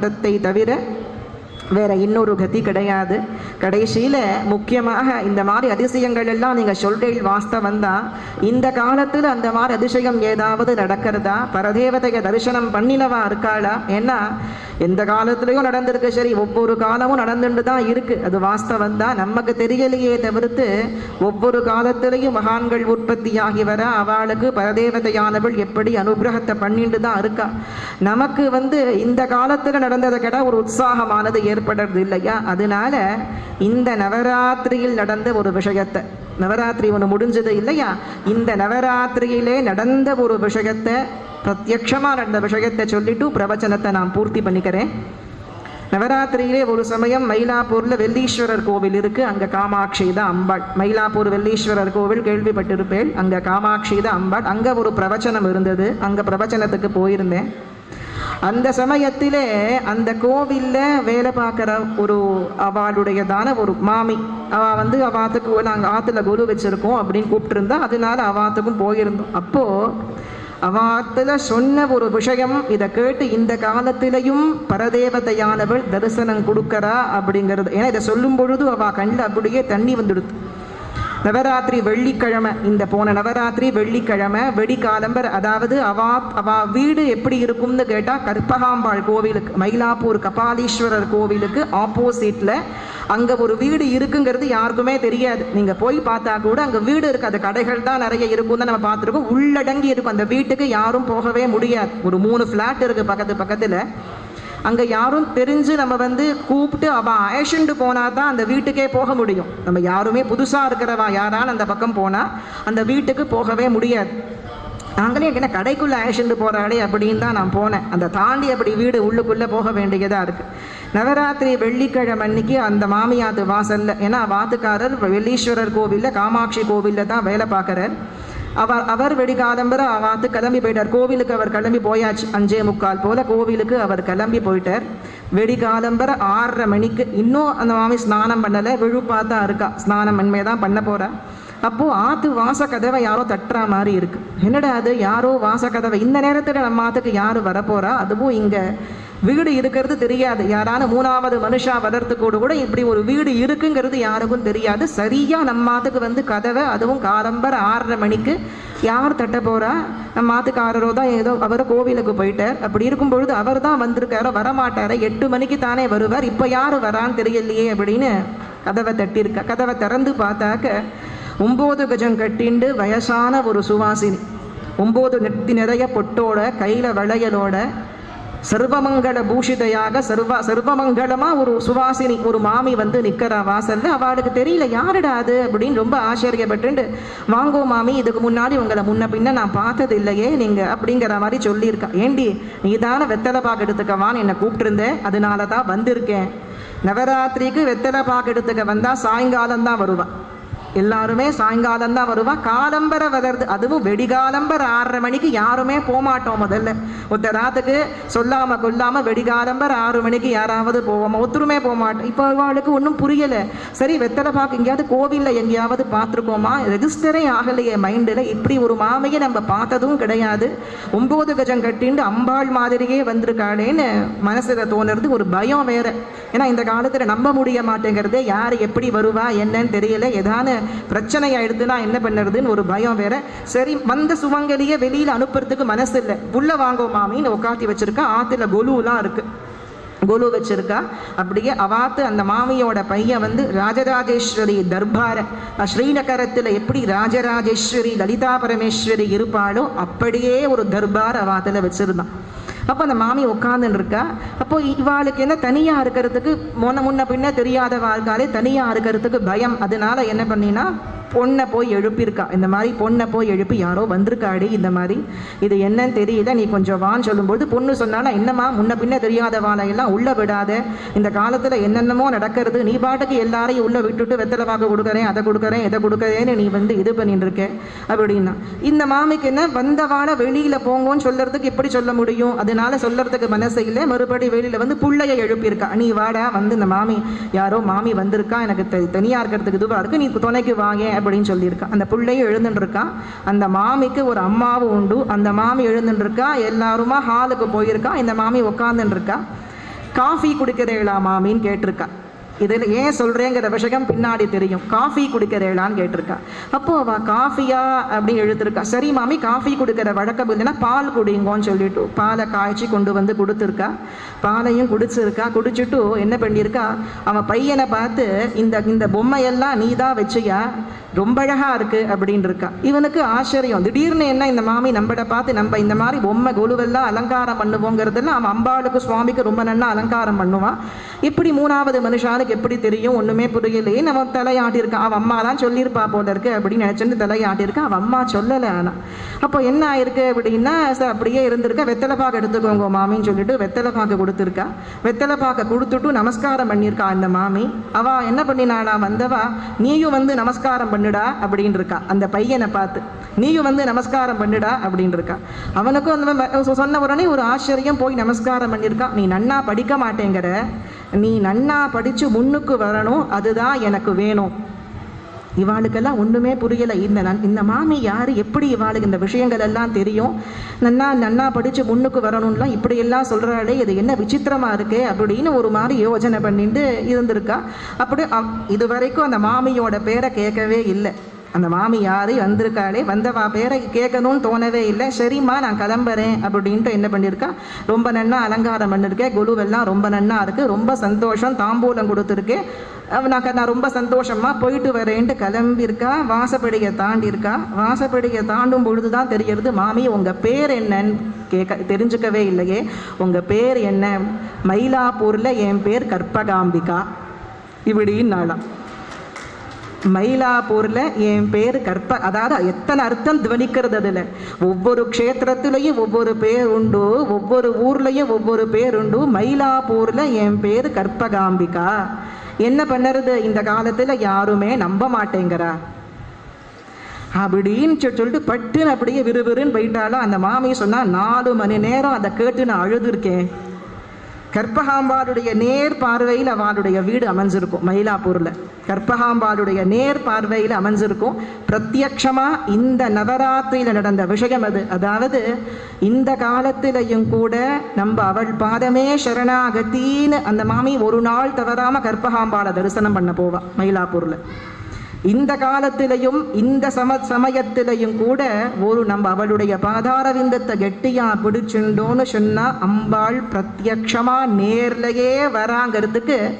ஆனந்தத்தை தவிர வேற இன்னொரு கதி கிடையாது. கடைசியில் முக்கியமாக இந்த மாதிரி அதிசயங்கள் எல்லாம் நீங்கள் சொல்றீள் வாஸ்தவம் தான் இந்த காலத்தில் அந்த மாதிரி அதிசயம் ஏதாவது நடக்கிறதா? பரதேவதையை தரிசனம் பண்ணினவா இருக்காளா? ஏன்னா எந்த காலத்துலேயும் நடந்திருக்கு. சரி ஒவ்வொரு காலமும் நடந்துட்டு தான் இருக்கு. அது வாஸ்தவம் தான் நமக்கு தெரியலையே தவிர்த்து ஒவ்வொரு காலத்திலையும் மகான்கள் உற்பத்தியாகி வர அவளுக்கு பரதேவதையானவள் எப்படி அனுகிரகத்தை பண்ணிட்டு தான் இருக்கா? நமக்கு வந்து இந்த காலத்தில் நடந்ததை கிட ஒரு உற்சாகமானது ஏற்படுறது இல்லையா? அதனால இந்த நவராத்திரியில் நடந்த ஒரு விஷயத்தை நவராத்திரி ஒன்று முடிஞ்சது இல்லையா? இந்த நவராத்திரியிலே நடந்த ஒரு விஷயத்தை பிரத்யக்ஷமாக நடந்த விஷயத்தை சொல்லிட்டு பிரவச்சனத்தை நான் பூர்த்தி பண்ணிக்கிறேன். நவராத்திரியிலே ஒரு சமயம் மயிலாப்பூர்ல வெள்ளீஸ்வரர் கோவில் இருக்கு அங்க காமாட்சி தான் அம்பாள். மயிலாப்பூர் வெள்ளீஸ்வரர் கோவில் கேள்விப்பட்டிருப்பேன் அங்க காமாட்சி தான் அம்பாள். அங்க ஒரு பிரவச்சனம் இருந்தது அங்க பிரவச்சனத்துக்கு போயிருந்தேன். அந்த சமயத்திலே அந்த கோவிலில் வேலை பார்க்குற ஒரு அவளுடையதான ஒரு மாமி. அவ வந்து அவாத்துக்கு நாங்கள் ஆத்துல குரு வச்சுருக்கோம் அப்படின்னு கூப்பிட்டுருந்தா அதனால அவாத்துக்கும் போயிருந்தோம். அப்போது அவாத்துல சொன்ன ஒரு விஷயம் இதை கேட்டு இந்த காலத்திலையும் பரதேவதையானவள் தரிசனம் கொடுக்கறா அப்படிங்கிறது. ஏன்னா இதை சொல்லும் பொழுது அவள் கண்ணில் அப்படியே தண்ணி வந்துடுது. நவராத்திரி வெள்ளிக்கிழமை இந்த போன நவராத்திரி வெள்ளிக்கிழமை வெடிகாலம்பர் அதாவது அவா அவா வீடு எப்படி இருக்கும்னு கேட்டால் கற்பகாம்பாள் கோவிலுக்கு மயிலாப்பூர் கபாலீஸ்வரர் கோவிலுக்கு ஆப்போசிட்டில் அங்கே ஒரு வீடு இருக்குங்கிறது யாருக்குமே தெரியாது. நீங்கள் போய் பார்த்தா கூட அங்கே வீடு இருக்குது அது கடைகள் தான் நிறைய இருக்கும் தான் நம்ம பார்த்துருக்கோம். உள்ளடங்கி இருக்கும். அந்த வீட்டுக்கு யாரும் போகவே முடியாது. ஒரு மூணு ஃப்ளாட் இருக்குது பக்கத்து பக்கத்தில். அங்கே யாரும் தெரிஞ்சு நம்ம வந்து கூப்பிட்டு அவள் அழைச்சிட்டு போனால் தான் அந்த வீட்டுக்கே போக முடியும். நம்ம யாருமே புதுசாக இருக்கிறவா யாரான அந்த பக்கம் போனால் அந்த வீட்டுக்கு போகவே முடியாது. நாங்களே என்ன கடைக்குள்ளே அழைச்சிட்டு போகிறாளே அப்படின்னு தான் நான் போனேன். அந்த தாண்டி அப்படி வீடு உள்ளுக்குள்ளே போக வேண்டியதாக இருக்குது நவராத்திரி வெள்ளிக்கிழமை அன்னைக்கு அந்த மாமியாத்து வாசலில் ஏன்னா வாத்துக்காரர் வெள்ளீஸ்வரர் கோவிலில் காமாட்சி கோவிலில் தான் வேலை பார்க்குறார். அவர் அவர் வெடிகாதம்பர அவாத்து கிளம்பி போயிட்டார். கோவிலுக்கு அவர் கிளம்பி போயாச்சு. அஞ்சே முக்கால் போல கோவிலுக்கு அவர் கிளம்பி போயிட்டார். வெடிகாதம்பர ஆறரை மணிக்கு இன்னும் அந்த மாமி ஸ்நானம் பண்ணலை. விழுப்பாத்தான் இருக்கா. ஸ்நானம் மென்மையை தான் பண்ண போகிறேன் அப்போது ஆத்து வாச கதவை யாரோ தட்டுற மாதிரி இருக்குது என்னடா அது? யாரோ வாச கதவை இந்த நேரத்தில் நம்ம ஆத்துக்கு யார் வரப்போகிறா அதுவும் இங்கே வீடு இருக்கிறது தெரியாது. யாரான மூணாவது மனுஷா வளர்த்துக்கூட கூட இப்படி ஒரு வீடு இருக்குங்கிறது யாருக்கும் தெரியாது. சரியாக நம்ம ஆத்துக்கு வந்து கதவை அதுவும் காலம்பர் ஆறரை மணிக்கு யார் தட்ட போகிறா நம்ம ஆத்துக்காரரோ தான் ஏதோ அவர் கோவிலுக்கு போயிட்டார். அப்படி இருக்கும் பொழுது அவர் தான் வந்திருக்காரோ. வரமாட்டாரோ. எட்டு மணிக்கு தானே வருவார். இப்போ யார் வரான்னு தெரியலையே அப்படின்னு கதவை தட்டியிருக்கா. கதவை திறந்து பார்த்தாக்க ஒம்பது கஜம் கட்டிண்டு வயசான ஒரு சுவாசினி. ஒம்பது நெத்தி நிறைய பொட்டோட கையில் வளையலோட சர்வமங்கள பூஷிதையாக சர்வ சர்வமங்கலமாக ஒரு சுவாசினி ஒரு மாமி வந்து நிற்கிறா வாசல்ல. அவளுக்கு தெரியல யாருடா அது? அப்படின்னு ரொம்ப ஆச்சரியப்பட்டு வாங்கோ மாமி இதுக்கு முன்னாடி உங்களை முன்ன பின்ன நான் பார்த்தது இல்லையே நீங்கள் அப்படிங்கிற மாதிரி சொல்லியிருக்கா. ஏண்டி நீதான வெத்தலை பாக்கு எடுத்துக்கவான்னு என்னை கூப்பிட்டுருந்தேன் அதனால தான் வந்திருக்கேன். நவராத்திரிக்கு வெத்தலை பாக்கு எடுத்துக்க வந்தால் சாயங்காலம் தான் வருவான் எல்லாருமே சாயங்காலம் தான் வருவா. காலம்பர வருது அதுவும் வெடிகாலம்பர ஆறரை மணிக்கு யாருமே போமாட்டோம் முதல்ல. ஒத்த ராத்துக்கு சொல்லாம கொல்லாம வெடிகாலம்பர் ஆறு மணிக்கு யாராவது போவோம்? ஒத்துருமே போகமாட்டோம் இப்போ அவளுக்கு ஒன்றும் புரியல. சரி வெத்தலை பார்க்க எங்கேயாவது கோவில்ல எங்கேயாவது பார்த்துருக்கோமா? ரெஜிஸ்டரே ஆகலையே மைண்டில் இப்படி ஒரு மாமையை நம்ம பார்த்ததும் கிடையாது. ஒம்பது கஜம் கட்டின்னு அம்பாள் மாதிரியே வந்திருக்காளேன்னு மனசில் தோணுறது ஒரு பயம் வேற. ஏன்னா இந்த காலத்தில் நம்ப முடிய மாட்டேங்கிறது யார் எப்படி வருவா என்னன்னு தெரியல. ஏதான பிரச்சனை ஆயிடுதுன்னா என்ன பண்ணுறதுன்னு ஒரு பயம் வேற. சரி வந்த சுமங்கலியை வெளியில் அனுப்புறதுக்கு மனசு இல்லை. உள்ள வாங்கோ மாமின்னு உட்காத்தி வச்சிருக்கா ஆற்றுல கொலுலாம் இருக்கு. கொலு வச்சிருக்கா. அப்படியே அவாத்து அந்த மாமியோட பையன் வந்து ராஜராஜேஸ்வரி தர்பார ஸ்ரீநகரத்தில் எப்படி ராஜராஜேஸ்வரி லலிதா பரமேஸ்வரி இருப்பாளோ அப்படியே ஒரு தர்பார் அவாத்தில் வச்சிருந்தான். அப்போ அந்த மாமி உட்காந்துன்னு இருக்கா அப்போ இவாளுக்கு என்ன தனியாக இருக்கிறதுக்கு முன்ன முன்ன பின்ன தெரியாத வாழ்க்காலே தனியாக இருக்கிறதுக்கு பயம். அதனால என்ன பண்ணினா பொண்ணை போய் எழுப்பியிருக்கா. இந்த மாதிரி பொண்ணை போய் எழுப்பி யாரோ வந்திருக்காடி இந்த மாதிரி. இது என்னன்னு தெரியல நீ கொஞ்சம் வான்னு சொல்லும்போது பொண்ணு சொன்னாலும் என்னம்மா முன்ன பின்ன தெரியாத வாழையெல்லாம் உள்ள விடாத. இந்த காலத்தில் என்னென்னமோ நடக்கிறது. நீ பாட்டுக்கு எல்லாரையும் உள்ள விட்டுட்டு வெத்தலை வாக்கு கொடுக்குறேன் அதை கொடுக்குறேன் இதை கொடுக்குறேன்னு நீ வந்து இது பண்ணிட்டு இருக்க அப்படின்னா. இந்த மாமிக்கு என்ன? வந்த வாழை வெளியில் போங்கன்னு சொல்கிறதுக்கு எப்படி சொல்ல முடியும்? அதனால சொல்கிறதுக்கு மனசு இல்லை. மறுபடி வெளியில் வந்து பிள்ளைய எழுப்பியிருக்கா. நீ வாடா வந்து இந்த மாமி யாரோ மாமி வந்திருக்கா. எனக்கு தனியாக இருக்கிறதுக்கு இதுவாக இருக்கு. நீ துணைக்கு வாங்க அப்படின்னு சொல்லியிருக்கா. அந்த பிள்ளையும் எழுந்துட்டுருக்கா அந்த மாமிக்கு ஒரு அம்மாவும் உண்டு. அந்த மாமி எழுந்துட்டு இருக்கா எல்லாருமா ஹாலுக்கு போயிருக்கா. இந்த மாமி உட்காந்துட்டுருக்கா காஃபி குடிக்கிறீங்களா மாமின்னு கேட்டிருக்கா. இதில் ஏன் சொல்கிறேங்கிற விஷயம் பின்னாடி தெரியும். காஃபி குடிக்கிறேளான்னு கேட்டிருக்கா. அப்போ அவ காஃபியா அப்படின்னு எழுதிருக்கா சரி மாமி காஃபி குடிக்கிற வழக்கம் இல்லைன்னா பால் குடிங்கோன்னு சொல்லிட்டு பாலை காய்ச்சி கொண்டு வந்து கொடுத்துருக்கா. பாலையும் குடிச்சிருக்கா. குடிச்சிட்டு என்ன பண்ணியிருக்கா? அவன் பையனை பார்த்து இந்த இந்த பொம்மையெல்லாம் நீ தான் வச்சியா? ரொம்ப அழகா இருக்கு அப்படின்னு இருக்கா இவனுக்கு ஆச்சரியம். திடீர்னு என்ன இந்த மாமி நம்மளை பார்த்து நம்ம இந்த மாதிரி பொம்மை கொலுவெல்லாம் அலங்காரம் பண்ணுவோங்கிறதுலாம் அவன் அம்பாளுக்கு சுவாமிக்கு ரொம்ப நல்லா அலங்காரம் பண்ணுவான். இப்படி மூணாவது மனுஷானுக்கு எப்படி தெரியும்? ஒண்ணுமே புரியலையே. நம்ம தலையாட்டியிருக்கான் அவள் அம்மா தான் சொல்லியிருப்பா போல இருக்கு அப்படின்னு நினைச்சுட்டு தலையாட்டியிருக்கான் அவ அம்மா சொல்லலை ஆனா. அப்போ என்ன ஆயிருக்கு அப்படின்னா அப்படியே இருந்திருக்கா. வெத்தலை பாக்கு எடுத்துக்கோங்க மாமின்னு சொல்லிட்டு வெத்தலை பாக்கு கொடுத்துருக்கா. வெத்தலை பாக்க கொடுத்துட்டு நமஸ்காரம் பண்ணியிருக்கா அந்த மாமி. அவ என்ன பண்ணினானா வந்தவா நீயும் வந்து நமஸ்காரம் பண்ணுடா அப்படின்னு இருக்கா அந்த பையனை பார்த்து. நீயும் வந்து நமஸ்காரம் பண்ணுடா அப்படின்னு இருக்கா அவனுக்கும் அந்த சொன்ன உடனே ஒரு ஆச்சரியம் போய் நமஸ்காரம் பண்ணியிருக்கா. நீ நன்னா படிக்க மாட்டேங்கிற. நீ நன்னா படித்து முன்னுக்கு வரணும் அதுதான் எனக்கு வேணும். இவாளுக்கெல்லாம் ஒன்றுமே புரியலை. இந்த நன் இந்த மாமி யார்? எப்படி இவாளுக்கு இந்த விஷயங்கள் எல்லாம் தெரியும்? நன்னா நன்னா படித்து முன்னுக்கு வரணும்லாம் இப்படியெல்லாம் சொல்கிறாளே இது என்ன விசித்திரமாக இருக்கே அப்படின்னு ஒரு மாதிரி யோசனை பண்ணிட்டு இருந்திருக்கா. அப்படி இது வரைக்கும் அந்த மாமியோட பேரை கேட்கவே இல்லை. அந்த மாமி யாரு வந்திருக்காளே வந்தவா பேரை கேட்கணும்னு தோணவே இல்லை. சரிம்மா நான் கிளம்புறேன் அப்படின்ட்டு என்ன பண்ணியிருக்கா? ரொம்ப நன்னா அலங்காரம் பண்ணியிருக்கேன் குழுவெல்லாம் ரொம்ப நன்னா இருக்கு ரொம்ப சந்தோஷம் தாம்பூலம் கொடுத்துருக்கேன் நான் க- நான் ரொம்ப சந்தோஷமாக போயிட்டு வரேன்ட்டு கிளம்பியிருக்கா வாசப்படியை தாண்டியிருக்கா. வாசப்படியை தாண்டும் பொழுது தான் தெரியறது மாமி உங்கள் பேர் என்னன்னு கேட்க தெரிஞ்சுக்கவே இல்லையே. உங்கள் பேர் என்ன? மயிலாப்பூரில் என் பேர் கற்பகாம்பிகா. இப்படின்னாலாம் மயிலாப்பூரில் என் பேர் கற்ப அதாவது எத்தனை அர்த்தம் துவனிக்கிறது அதில்? ஒவ்வொரு க்ஷேத்திரத்துலேயும் ஒவ்வொரு பேர் உண்டு ஒவ்வொரு ஊர்லேயும் ஒவ்வொரு பேர் உண்டு. மயிலாப்பூரில் என் பேர் கற்பகாம்பிகா. என்ன பண்ணுறது? இந்த காலத்தில் யாருமே நம்ப மாட்டேங்கிறா. அப்படின்னு சொல்லிட்டு பட்டுன்னு அப்படியே விறுவிறுன்னு போயிட்டாலும் அந்த மாமி சொன்னால் நாலு மணி நேரம் அதை கேட்டு நான் அழுதுருக்கேன். கற்பகாம்பாளுடைய நேர் பார்வையில் அவளுடைய வீடு அமைஞ்சிருக்கும். மயிலாப்பூரில். கற்பகாம்பாளுடைய நேர் பார்வையில் அமைஞ்சிருக்கும். பிரத்யக்ஷமாக இந்த நவராத்திரியில் நடந்த விஷயம் அது. அதாவது இந்த காலத்திலையும் கூட நம்ம அவள் பாதமே சரணாகத்தின்னு அந்த மாமி ஒரு நாள் தவறாமல் கற்பகாம்பாளை தரிசனம் பண்ண போவா மயிலாப்பூரில். இந்த காலத்திலையும் இந்த சம சமயத்திலையும் கூட ஒரு நம்ம அவளுடைய பாதார விந்தத்தை கெட்டியா பிடிச்சுண்டோன்னு சொன்னா அம்பாள் பிரத்யக்ஷமா நேர்லயே வராங்கிறதுக்கு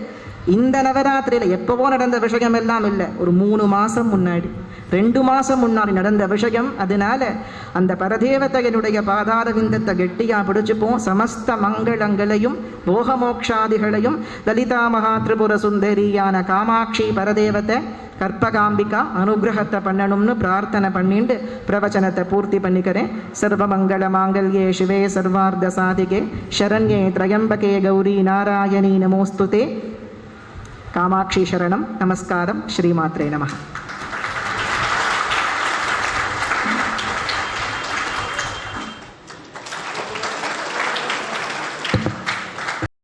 இந்த நவராத்திரியில எப்பவோ நடந்த விஷயம் எல்லாம் இல்லை. ஒரு மூணு மாசம் முன்னாடி. ரெண்டு மாசம் முன்னாடி நடந்த விஷயம் அதனால அந்த பரதேவதையனுடைய பாதார விந்தத்தை கெட்டியா பிடிச்சுப்போம். சமஸ்த மங்களங்களையும் போகமோக்ஷாதிகளையும் லலிதா மகா திரிபுர சுந்தரியான காமாட்சி பரதேவத்தை கற்பகாம்பிகா அனுகிரகத்தை பண்ணணும்னு பிரார்த்தனை பண்ணிட்டு பிரவச்சனத்தை பூர்த்தி பண்ணிக்கிறேன். சர்வமங்கள மாங்கல்யே சிவே சர்வார்த்த சாதிகே சரண்யே திரையம்பகே கௌரி நாராயணி நமோஸ்துதே. காமாட்சி சரணம் நமஸ்காரம் ஸ்ரீமாத்ரே நமः.